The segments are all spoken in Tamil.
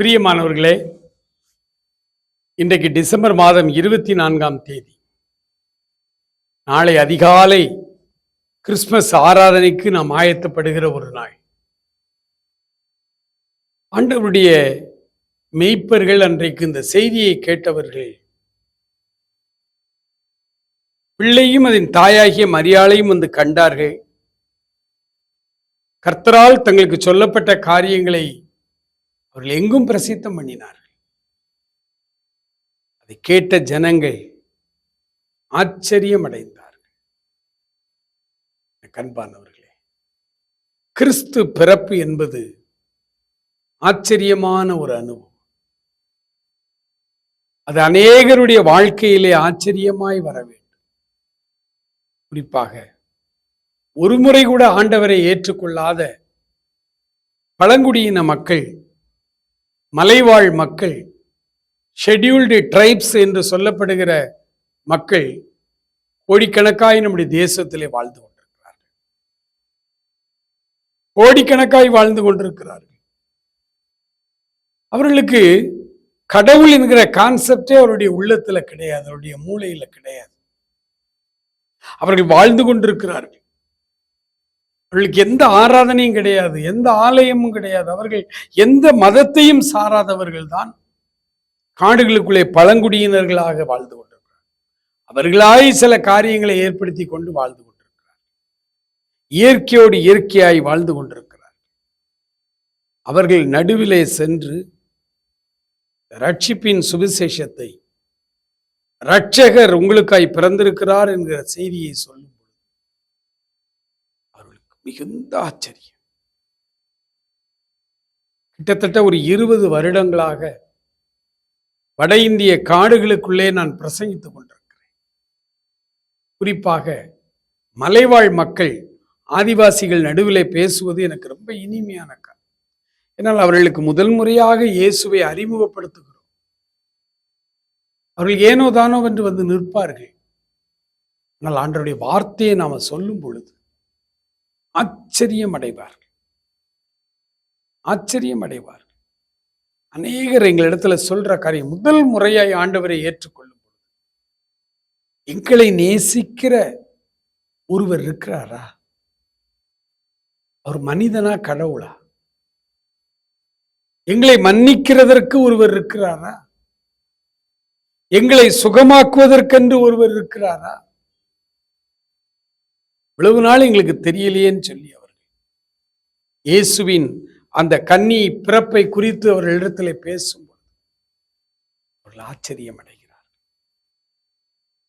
பிரியமானவர்களே இன்றைக்கு டிசம்பர் மாதம் இருபத்தி நான்காம் தேதி. நாளை அதிகாலை கிறிஸ்மஸ் ஆராதனைக்கு நாம் ஆயத்தப்படுகிற ஒரு நாள். ஆண்டவருடைய மெய்ப்பர்கள் அன்றைக்கு இந்த செய்தியை கேட்டவர்கள் பிள்ளையும் அதன் தாயாகிய மரியாளையும் வந்து கண்டார்கள். கர்த்தரால் தங்களுக்கு சொல்லப்பட்ட காரியங்களை அவர்கள் எங்கும் பிரசித்தம் பண்ணினார்கள். அதை கேட்ட ஜனங்கள் ஆச்சரியம் அடைந்தார்கள் கண்பானவர்களே கிறிஸ்து பிறப்பு என்பது ஆச்சரியமான ஒரு அனுபவம். அது அநேகருடைய வாழ்க்கையிலே ஆச்சரியமாய் வர வேண்டும். குறிப்பாக ஒரு முறை கூட ஆண்டவரை ஏற்றுக்கொள்ளாத பழங்குடியின மக்கள் மலைவாழ் மக்கள் ஷெட்யூல்டு ட்ரைப்ஸ் என்று சொல்லப்படுகிற மக்கள் கோடிக்கணக்காய் நம்முடைய தேசத்திலே வாழ்ந்து கொண்டிருக்கிறார்கள். கோடிக்கணக்காய் வாழ்ந்து கொண்டிருக்கிறார்கள். அவர்களுக்கு கடவுள் என்கிற கான்செப்டே அவருடைய உள்ளத்துல கிடையாது அவருடைய மூளையில கிடையாது. அவர்கள் வாழ்ந்து கொண்டிருக்கிறார்கள். அவர்களுக்கு எந்த ஆராதனையும் கிடையாது எந்த ஆலயமும் கிடையாது. அவர்கள் எந்த மதத்தையும் சாராதவர்கள் தான். காடுகளுக்குள்ளே பழங்குடியினர்களாக வாழ்ந்து கொண்டிருக்கிறார். அவர்களாய் சில காரியங்களை ஏற்படுத்தி கொண்டு வாழ்ந்து கொண்டிருக்கிறார். இயற்கையோடு இயற்கையாய் வாழ்ந்து கொண்டிருக்கிறார். அவர்கள் நடுவிலே சென்று ரட்சிப்பின் சுவிசேஷத்தை ரட்சகர் உங்களுக்காய் பிறந்திருக்கிறார் என்கிற செய்தியை சொல்லும் மிகுந்த ஆச்சரியம். கிட்டத்தட்ட ஒரு இருபது வருடங்களாக வட இந்திய காடுகளுக்குள்ளே நான் பிரசங்கித்துக் கொண்டிருக்கிறேன். குறிப்பாக மலைவாழ் மக்கள் ஆதிவாசிகள் நடுவிலே பேசுவது எனக்கு ரொம்ப இனிமையான காரணம் என்னால் அவர்களுக்கு முதல் முறையாக இயேசுவை அறிமுகப்படுத்துகிறோம். அவர்கள் ஏனோ தானோ என்று வந்து நிற்பார்கள். ஆனால் ஆண்டருடைய வார்த்தையை நாம சொல்லும் பொழுது ஆச்சரியம் அடைவார்கள் ஆச்சரியம் அடைவார்கள் அநேகர் எங்களிடத்துல சொல்ற காரியம் முதல் முறையாய் ஆண்டவரை ஏற்றுக்கொள்ளும் பொழுது எங்களை நேசிக்கிற ஒருவர் இருக்கிறாரா? அவர் மனிதனா கடவுளா? எங்களை மன்னிக்கிறதற்கு ஒருவர் இருக்கிறாரா? எங்களை சுகமாக்குவதற்கென்று ஒருவர் இருக்கிறாரா? இவ்வளவு நாள் எங்களுக்கு தெரியலையேன்னு சொல்லி அவர்கள் இயேசுவின் அந்த கன்னி பிறப்பை குறித்து அவர்களிடத்தில் பேசும்போது அவர்கள் ஆச்சரியம் அடைகிறார்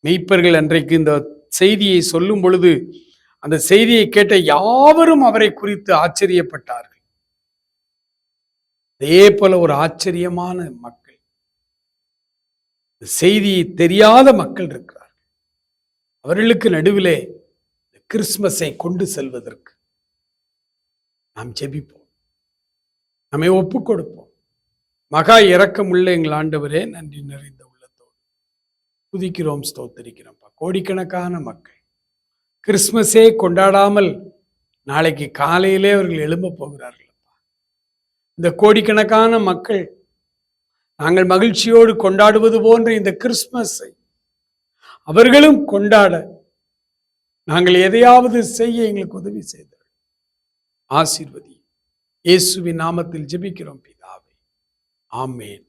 மெய்ப்பர்கள் அன்றைக்கு இந்த செய்தியை சொல்லும் பொழுது அந்த செய்தியை கேட்ட யாவரும் அவரை குறித்து ஆச்சரியப்பட்டார்கள். அதே போல ஒரு ஆச்சரியமான மக்கள் செய்தியை தெரியாத மக்கள் இருக்கிறார்கள். அவர்களுக்கு நடுவிலே கிறிஸ்மஸை கொண்டு செல்வதற்கு நாம் ஜெபிப்போம். நம்மை ஒப்புக் கொடுப்போம் மகா இறக்கமுள்ள எங்கள் ஆண்டவரே நன்றி நிறைந்த உள்ளத்தோடு புதிக்கிறோம் ஸ்தோத்தரிக்கிறோம்ப்பா. கோடிக்கணக்கான மக்கள் கிறிஸ்மஸே கொண்டாடாமல் நாளைக்கு காலையிலே அவர்கள் எழும்ப போகிறார்கள்ப்பா. இந்த கோடிக்கணக்கான மக்கள் நாங்கள் மகிழ்ச்சியோடு கொண்டாடுவது போன்ற இந்த கிறிஸ்மஸை அவர்களும் கொண்டாட நாங்கள் எதையாவது செய்ய எங்களுக்கு உதவி செய்தார் ஆசீர்வதி. இயேசுவின் நாமத்தில் ஜெபிக்கிறோம் பிதாவே. ஆமேன் ஆமேன்.